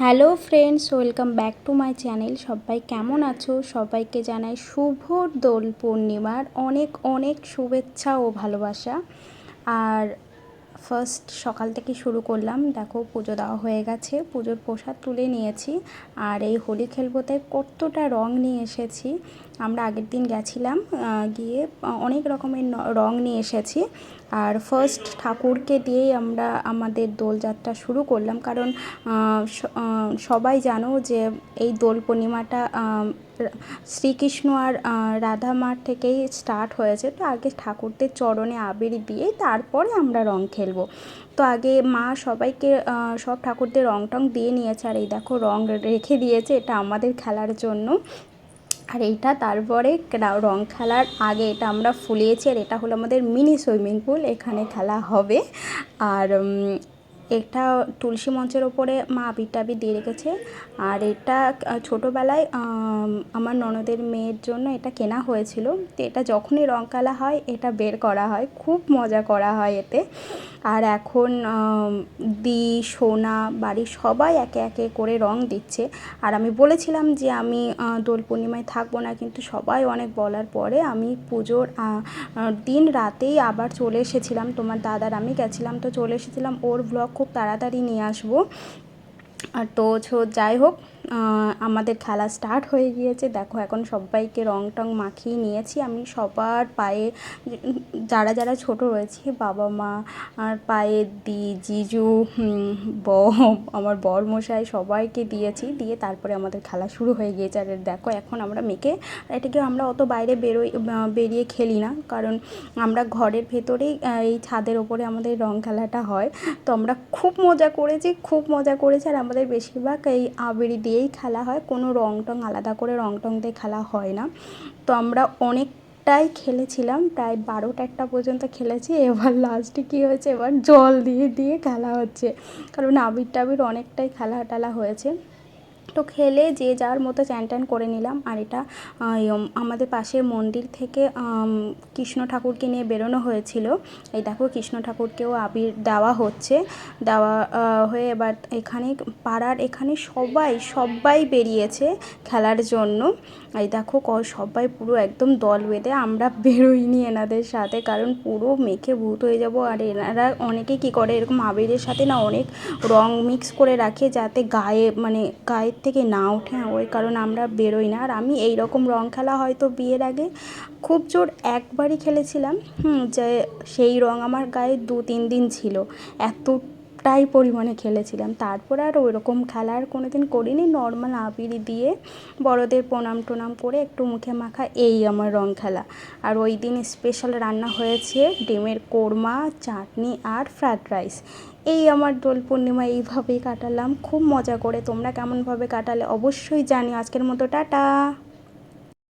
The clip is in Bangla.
Hello friends, welcome back to my channel. সবাই কেমন আছো? সবাইকে জানাই শুভ দোল পূর্ণিমার অনেক অনেক শুভেচ্ছা ও ভালোবাসা। আর ফার্স্ট সকাল থেকে শুরু করলাম। দেখো, পুজো দেওয়া হয়ে গেছে। পুজোর প্রসাদ তুলে নিয়েছি। আর এই হোলি খেলব তাই কতটা রং নিয়ে এসেছি, আমরা আগের দিন গেছিলাম গিয়ে অনেক রকমের রং নিয়ে এসেছি। আর ফার্স্ট ঠাকুরকে দিয়েই আমরা আমাদের দোলযাত্রা শুরু করলাম। কারণ সবাই জানো যে এই দোল পূর্ণিমাটা শ্রীকৃষ্ণ আর রাধা মার থেকেই স্টার্ট হয়েছে। তো আগে ঠাকুরদের চরণে আবির দিয়ে তারপরে আমরা রং খেলব। তো আগে মা সবাইকে সব ঠাকুরদের রং টং দিয়ে নিয়েছে। আর এই দেখো রং রেখে দিয়েছে। এটা আমাদের খেলার জন্য। আর এটা তারপরে রং খেলার আগে এটা আমরা ফুলিয়েছি আর এটা হলো আমাদের মিনি সুইমিং পুল, এখানে খেলা হবে। আর এটা তুলসী মঞ্চের ওপরে মা আবির টাবির দিয়ে রেখেছে। আর এটা ছোটোবেলায় আমার ননদের মেয়ের জন্য এটা কেনা হয়েছিল। তো এটা যখনই রং খেলা হয়, এটা বের করা হয়। খুব মজা করা হয় এতে। আর এখন দি, সোনা বাড়ির সবাই একে একে করে রং দিচ্ছে। আর আমি বলেছিলাম যে আমি দোল পূর্ণিমায় থাকব না, কিন্তু সবাই অনেক বলার পরে আমি পুজোর দিন রাতেই আবার চলে এসেছিলাম। তোমার দাদার আমি গেছিলাম, তো চলে এসেছিলাম ওর ব্লগ খুব তাড়াতাড়ি নিয়ে আসব। তো যাই হোক আমাদের খেলা স্টার্ট হয়ে গিয়েছে। দেখো, এখন সবাইকে রং টং মাখিয়ে নিয়েছি। আমি সবার পায়ে, যারা যারা ছোট রয়েছে, বাবা মা, আর পায়ে দি, জিজু ব আমার বর মশাই সবাইকে দিয়েছি। দিয়ে তারপরে আমাদের খেলা শুরু হয়ে গিয়েছে। আর দেখো, এখন আমরা মেখে এটাকে আমরা অত বাইরে বেরোই বেরিয়ে খেলি না। কারণ আমরা ঘরের ভেতরেই এই ছাদের ওপরে আমাদের রং খেলাটা হয়। তো আমরা খুব মজা করেছি, খুব মজা করেছি। আর আমাদের বেশিরভাগ এই আবির দিয়েই খেলা হয়। কোনো রং টং আলাদা করে রং টং দিয়ে খেলা হয় না। তো আমরা অনেকটাই খেলেছিলাম, প্রায় বারোটা একটা পর্যন্ত খেলেছি। এবার লাস্টে কী হয়েছে? এবার জল দিয়ে দিয়ে খেলা হচ্ছে। কারণ আবির টাবির অনেকটাই খেলা টেলা হয়েছে। তো খেলে যে যার মতো চ্যান ট্যান করে নিলাম। আর এটা আমাদের পাশের মন্দির থেকে কৃষ্ণ ঠাকুরকে নিয়ে বেরোনো হয়েছিল। এই দেখো, কৃষ্ণ ঠাকুরকেও আবির দেওয়া হচ্ছে। দেওয়া হয়ে এবার এখানে পাড়ার এখানে সবাই সবাই বেরিয়েছে খেলার জন্য। এই দেখো, ক, সবাই পুরো একদম দল বেঁধে আমরা বেরোইনি এনাদের সাথে, কারণ পুরো মেখে ভূত হয়ে যাব। আর এনারা অনেকে কি করে, এরকম আবিরের সাথে না অনেক রং মিক্স করে রাখে, যাতে গায়ে মানে গায়ের থেকে না ওঠে ওই কারণ আমরা বেরোই না। আর আমি এই রকম রং খেলা হয়তো বিয়ের আগে খুব জোর একবারই খেলেছিলাম, হুম, যে সেই রং আমার গায়ে দু তিন দিন ছিল। এত টাই পরিমাণে খেলেছিলাম। তারপরে আর ওই রকম খেলা আর কোনো দিন করিনি। নর্মাল আবির দিয়ে বড়দের প্রণাম টোনাম করে একটু মুখে মাখা এই আমার রং খেলা। আর ওই দিন স্পেশাল রান্না হয়েছে ডিমের কোরমা, চাটনি আর ফ্রায়েড রাইস এই আমার দোল পূর্ণিমা এইভাবেই কাটালাম। খুব মজা করে তোমরা কেমনভাবে কাটালে অবশ্যই জানি আজকের মতো টাটা।